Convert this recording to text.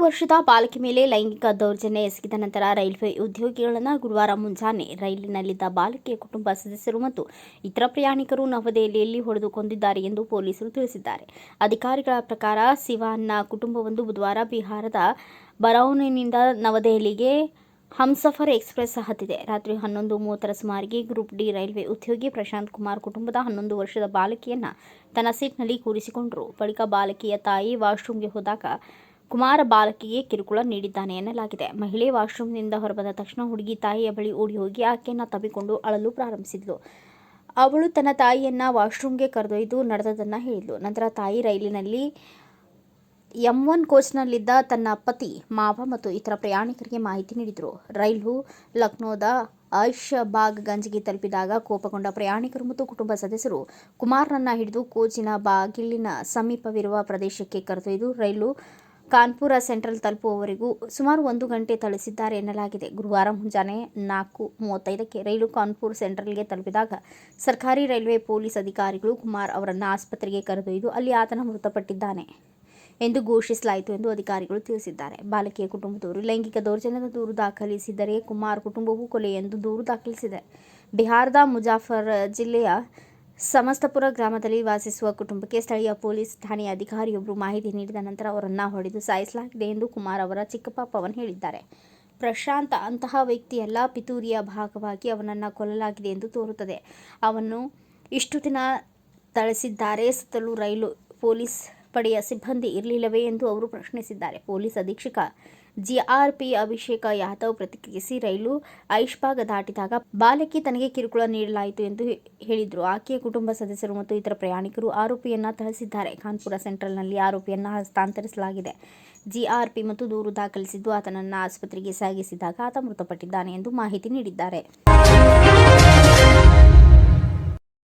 ವರ್ಷದ ಬಾಲಕಿ ಮೇಲೆ ಲೈಂಗಿಕ ದೌರ್ಜನ್ಯ ಎಸಗಿದ ನಂತರ ರೈಲ್ವೆ ಉದ್ಯೋಗಿಗಳನ್ನು ಗುರುವಾರ ಮುಂಜಾನೆ ರೈಲಿನಲ್ಲಿದ್ದ ಬಾಲಕಿಯ ಕುಟುಂಬ ಸದಸ್ಯರು ಮತ್ತು ಇತರ ಪ್ರಯಾಣಿಕರು ನವದೆಹಲಿಯಲ್ಲಿ ಹೊಡೆದು ಕೊಂದಿದ್ದಾರೆ ಎಂದು ಪೊಲೀಸರು ತಿಳಿಸಿದ್ದಾರೆ. ಅಧಿಕಾರಿಗಳ ಪ್ರಕಾರ ಸಿವಾನ್ನ ಕುಟುಂಬವೊಂದು ಬುಧವಾರ ಬಿಹಾರದ ಬರೌನಿನಿಂದ ನವದೆಹಲಿಗೆ ಹಮ್ಸಫರ್ ಎಕ್ಸ್ಪ್ರೆಸ್ ಹತ್ತಿದೆ. ರಾತ್ರಿ ಹನ್ನೊಂದು ಮೂವತ್ತರ ಸುಮಾರಿಗೆ ಗ್ರೂಪ್ ಡಿ ರೈಲ್ವೆ ಉದ್ಯೋಗಿ ಪ್ರಶಾಂತ್ ಕುಮಾರ್ ಕುಟುಂಬದ ಹನ್ನೊಂದು ವರ್ಷದ ಬಾಲಕಿಯನ್ನ ತನ್ನ ಸೀಟ್ನಲ್ಲಿ ಕೂರಿಸಿಕೊಂಡರು. ಬಳಿಕ ಬಾಲಕಿಯ ತಾಯಿ ವಾಶ್ರೂಮ್ಗೆ ಹೋದಾಗ ಕುಮಾರ ಬಾಲಕಿಗೆ ಕಿರುಕುಳ ನೀಡಿದ್ದಾನೆ ಎನ್ನಲಾಗಿದೆ. ಮಹಿಳೆ ವಾಶ್ರೂಮ್ನಿಂದ ಹೊರಬಂದ ತಕ್ಷಣ ಹುಡುಗಿ ತಾಯಿಯ ಬಳಿ ಓಡಿ ಹೋಗಿ ಆಕೆಯನ್ನು ತಬ್ಬಿಕೊಂಡು ಅಳಲು ಪ್ರಾರಂಭಿಸಿದ್ಲು. ಅವಳು ತನ್ನ ತಾಯಿಯನ್ನು ವಾಶ್ರೂಮ್ಗೆ ಕರೆದೊಯ್ದು ನಡೆದದನ್ನು ಹೇಳಿದ್ಲು. ನಂತರ ತಾಯಿ ರೈಲಿನಲ್ಲಿ ಎಂ ಒನ್ ಕೋಚ್ನಲ್ಲಿದ್ದ ತನ್ನ ಪತಿ, ಮಾವ ಮತ್ತು ಇತರ ಪ್ರಯಾಣಿಕರಿಗೆ ಮಾಹಿತಿ ನೀಡಿದರು. ರೈಲು ಲಕ್ನೋದ ಐಷಬಾಗ್ಗಂಜ್ಗೆ ತಲುಪಿದಾಗ ಕೋಪಗೊಂಡ ಪ್ರಯಾಣಿಕರು ಮತ್ತು ಕುಟುಂಬ ಸದಸ್ಯರು ಕುಮಾರ್ನನ್ನ ಹಿಡಿದು ಕೋಚಿನ ಬಾಗಿಲಿನ ಸಮೀಪವಿರುವ ಪ್ರದೇಶಕ್ಕೆ ಕರೆದೊಯ್ದು ರೈಲು ಕಾನ್ಪುರ ಸೆಂಟ್ರಲ್ ತಲುಪುವವರೆಗೂ ಸುಮಾರು ಒಂದು ಗಂಟೆ ಥಳಿಸಿದ್ದಾರೆ ಎನ್ನಲಾಗಿದೆ. ಗುರುವಾರ ಮುಂಜಾನೆ ನಾಲ್ಕು ಮೂವತ್ತೈದಕ್ಕೆ ರೈಲು ಕಾನ್ಪುರ್ ಸೆಂಟ್ರಲ್ಗೆ ತಲುಪಿದಾಗ ಸರ್ಕಾರಿ ರೈಲ್ವೆ ಪೊಲೀಸ್ ಅಧಿಕಾರಿಗಳು ಕುಮಾರ್ ಅವರನ್ನು ಆಸ್ಪತ್ರೆಗೆ ಕರೆದೊಯ್ದು ಅಲ್ಲಿ ಆತನ ಮೃತಪಟ್ಟಿದ್ದಾನೆ ಎಂದು ಘೋಷಿಸಲಾಯಿತು ಎಂದು ಅಧಿಕಾರಿಗಳು ತಿಳಿಸಿದ್ದಾರೆ. ಬಾಲಕಿಯ ಕುಟುಂಬದವರು ಲೈಂಗಿಕ ದೌರ್ಜನ್ಯದ ದೂರು ದಾಖಲಿಸಿದರೆ ಕುಮಾರ್ ಕುಟುಂಬವು ಕೊಲೆ ಎಂದು ದೂರು ದಾಖಲಿಸಿದೆ. ಬಿಹಾರದ ಮುಜಾಫರ್ ಜಿಲ್ಲೆಯ ಸಮಸ್ತಪುರ ಗ್ರಾಮದಲ್ಲಿ ವಾಸಿಸುವ ಕುಟುಂಬಕ್ಕೆ ಸ್ಥಳೀಯ ಪೊಲೀಸ್ ಠಾಣೆಯ ಅಧಿಕಾರಿಯೊಬ್ಬರು ಮಾಹಿತಿ ನೀಡಿದ ನಂತರ ಅವರನ್ನು ಹೊಡೆದು ಸಾಯಿಸಲಾಗಿದೆ ಎಂದು ಕುಮಾರ್ ಅವರ ಚಿಕ್ಕಪ್ಪ ಪವನ್ ಹೇಳಿದ್ದಾರೆ. ಪ್ರಶಾಂತ್, ಅಂತಹ ವ್ಯಕ್ತಿಯೆಲ್ಲ ಪಿತೂರಿಯ ಭಾಗವಾಗಿ ಅವನನ್ನು ಕೊಲ್ಲಲಾಗಿದೆ ಎಂದು ತೋರುತ್ತದೆ. ಅವನು ಇಷ್ಟು ದಿನ ಥಳಿಸಿದ್ದಾರೆ ಸುತ್ತಲೂ ರೈಲು, ಪೊಲೀಸ್ ಪಡೆಯ ಸಿಬ್ಬಂದಿ ಇರಲಿಲ್ಲವೇ ಎಂದು ಅವರು ಪ್ರಶ್ನಿಸಿದ್ದಾರೆ. ಪೊಲೀಸ್ ಅಧೀಕ್ಷಕ ಜಿಆರ್ಪಿ ಅಭಿಷೇಕ ಯಾದವ್ ಪ್ರತಿಕ್ರಿಯಿಸಿ, ರೈಲು ಐಷ್ಭಾಗ ದಾಟಿದಾಗ ಬಾಲಕಿ ತನಗೆ ಕಿರುಕುಳ ನೀಡಲಾಯಿತು ಎಂದು ಹೇಳಿದರು. ಆಕೆಯ ಕುಟುಂಬ ಸದಸ್ಯರು ಮತ್ತು ಇತರ ಪ್ರಯಾಣಿಕರು ಆರೋಪಿಯನ್ನ ಥಳಿಸಿದ್ದಾರೆ. ಕಾನ್ಪುರ ಸೆಂಟ್ರಲ್ನಲ್ಲಿ ಆರೋಪಿಯನ್ನು ಹಸ್ತಾಂತರಿಸಲಾಗಿದೆ. ಜಿಆರ್ಪಿ ಮತ್ತು ದೂರು ದಾಖಲಿಸಿದ್ದು ಆತನನ್ನು ಆಸ್ಪತ್ರೆಗೆ ಸಾಗಿಸಿದಾಗ ಆತ ಮೃತಪಟ್ಟಿದ್ದಾನೆ ಎಂದು ಮಾಹಿತಿ ನೀಡಿದ್ದಾರೆ.